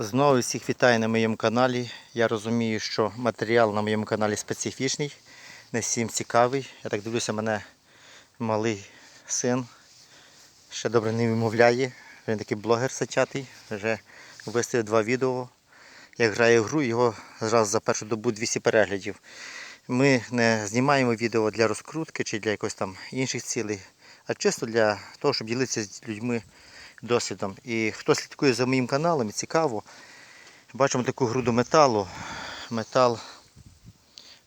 Знову всіх вітаю на моєму каналі. Я розумію, що матеріал на моєму каналі специфічний, не всім цікавий. Я так дивлюся, мене малий син ще добре не вимовляє. Він такий блогер сачатий, вже виставив два відео. Як грає в гру, його зразу за першу добу 200 переглядів. Ми не знімаємо відео для розкрутки чи для якось там інших цілей, а чисто для того, щоб ділитися з людьми досвідом. І хто слідкує за моїм каналом, і цікаво, бачимо таку груду металу. Метал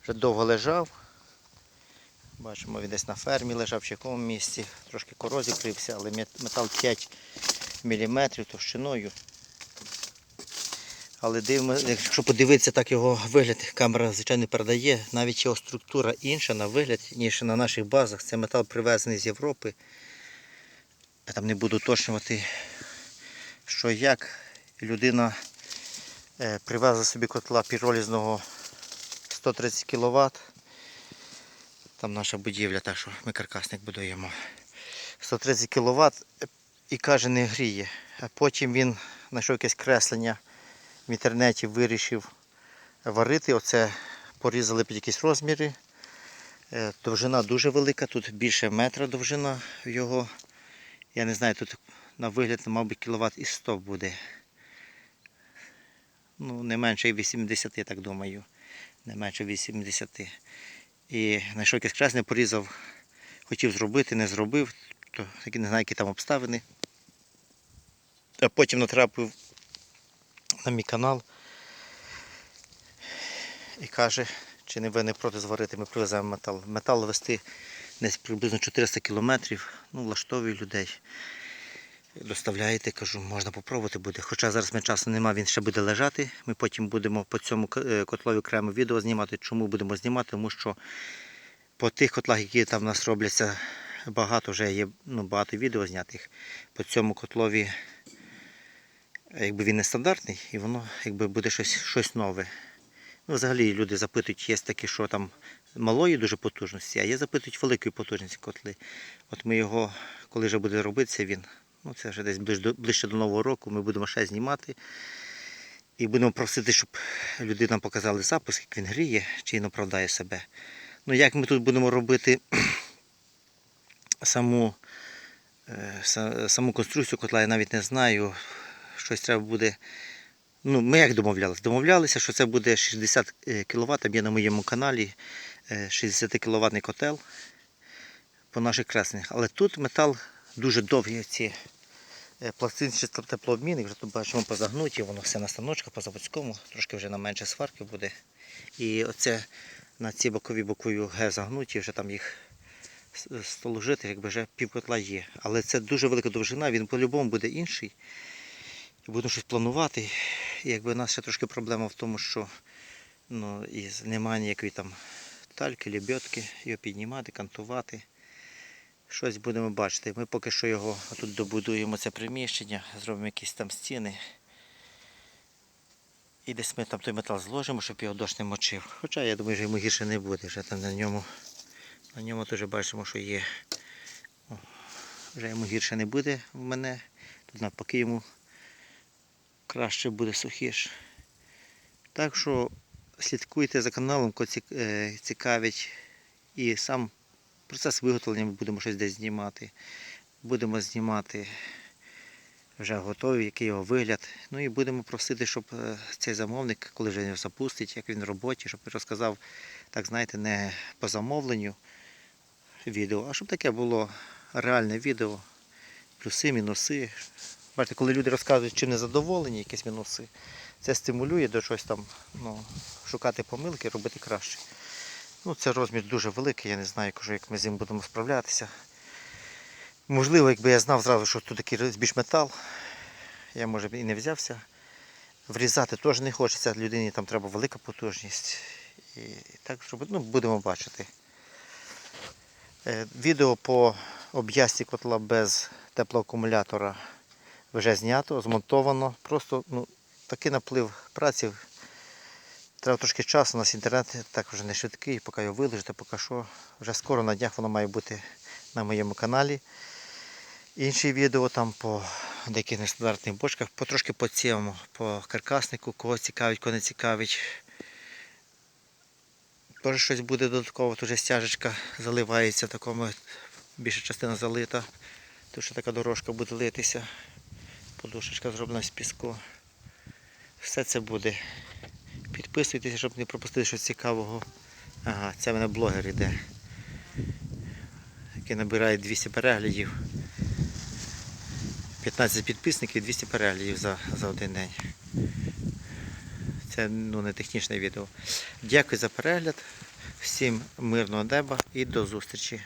вже довго лежав. Бачимо, він десь на фермі лежав в якому місці. Трошки корозі крився, але метал 5 мм товщиною. Але дивимо, якщо подивитися так його вигляд, камера звичайно передає, навіть його структура інша на вигляд, ніж на наших базах. Це метал привезений з Європи. Я там не буду уточнювати, що як. Людина е, привезла собі котла піролізного 130 кВт. Там наша будівля, так що ми каркасник будуємо. 130 кВт і каже, не гріє. А потім він знайшов якесь креслення в інтернеті, вирішив варити. Оце порізали під якісь розміри. Е, Довжина дуже велика, тут більше метра довжина його. Я не знаю, тут на вигляд, мабуть, кіловат і 100 буде. Ну, не менше 80, я так думаю. Не менше 80. І знайшов якесь красне, порізав, хотів зробити, не зробив, то такі не знаю, які там обставини. А потім натрапив на мій канал і каже, чи не ви не проти зварити, ми привеземо метал. Метал вести десь приблизно 400 кілометрів, ну, влаштовую людей. Доставляєте, кажу, можна попробувати буде. Хоча зараз ми часу немає, він ще буде лежати. Ми потім будемо по цьому е, котлові окремо відео знімати. Чому будемо знімати? Тому що по тих котлах, які там у нас робляться, багато вже є ну, багато відео знятих. По цьому котлові, якби він не стандартний, і воно якби буде щось, щось нове. Ну, взагалі люди запитують, є такі, що там малої дуже потужності, а є запитують великої потужності котли. От ми його, коли вже буде робитися, він, ну це вже десь ближче до, ближче до Нового року, ми будемо ще знімати. І будемо просити, щоб люди нам показали запуск, як він гріє, чи він оправдає себе. Ну як ми тут будемо робити саму, е, саму конструкцію котла, я навіть не знаю. Щось треба буде. Ну, ми як домовлялися? Домовлялися, що це буде 60 кВт, є на моєму каналі е, 60 кВт котел по наших кресленнях. Але тут метал дуже довгі ці е, пластинці теплообмінник, вже тут бачимо позагнуті, воно все на станочках по заводському, трошки вже на менше сварки буде. І оце на ці бокові бокові Г загнуті, вже там їх столожити, якби вже півкотла є. Але це дуже велика довжина, він по-любому буде інший. Будемо щось планувати. Якби у нас ще трошки проблема в тому, що ну, і немає ніякої там тальки, лебедки, його піднімати, кантувати. Щось будемо бачити. Ми поки що його тут добудуємо це приміщення, зробимо якісь там стіни. І десь ми там той метал зложимо, щоб його дощ не мочив. Хоча я думаю, що йому гірше не буде. Вже там на ньому, на ньому теж бачимо, що є. Вже йому гірше не буде в мене. Тут навпаки йому краще буде сухіше. Так що слідкуйте за каналом, кого е, цікавить. І сам процес виготовлення ми будемо щось десь знімати. Будемо знімати вже готовий, який його вигляд. Ну і будемо просити, щоб е, цей замовник, коли вже його запустить, як він в роботі, щоб розказав, так знаєте, не по замовленню відео, а щоб таке було реальне відео, плюси, мінуси. Бачите, коли люди розказують, чим не задоволені, якісь мінуси, це стимулює до щось там, ну, шукати помилки, робити краще. Ну, це розмір дуже великий, я не знаю, кажу, як ми з ним будемо справлятися. Можливо, якби я знав зразу, що тут такий більш метал, я може б і не взявся. Врізати теж не хочеться, людині там треба велика потужність. І так зробити, ну, будемо бачити. Е, Відео по об'язці котла без теплоакумулятора вже знято, змонтовано. Просто ну, такий наплив праці. Треба трошки часу, у нас інтернет так вже не швидкий, поки його виложити, поки що. Вже скоро на днях воно має бути на моєму каналі. Інші відео там по деяких нестандартних бочках, потрошки по цьому, по каркаснику, кого цікавить, кого не цікавить. Теж щось буде додатково, тут вже стяжечка заливається, такому більша частина залита. Тут ще така дорожка буде литися. Подушечка зроблена з піску. Все це буде. Підписуйтесь, щоб не пропустити щось цікавого. Ага, це в мене блогер іде. Який набирає 200 переглядів. 15 підписників, 200 переглядів за, за один день. Це ну, не технічне відео. Дякую за перегляд. Всім мирного неба і до зустрічі.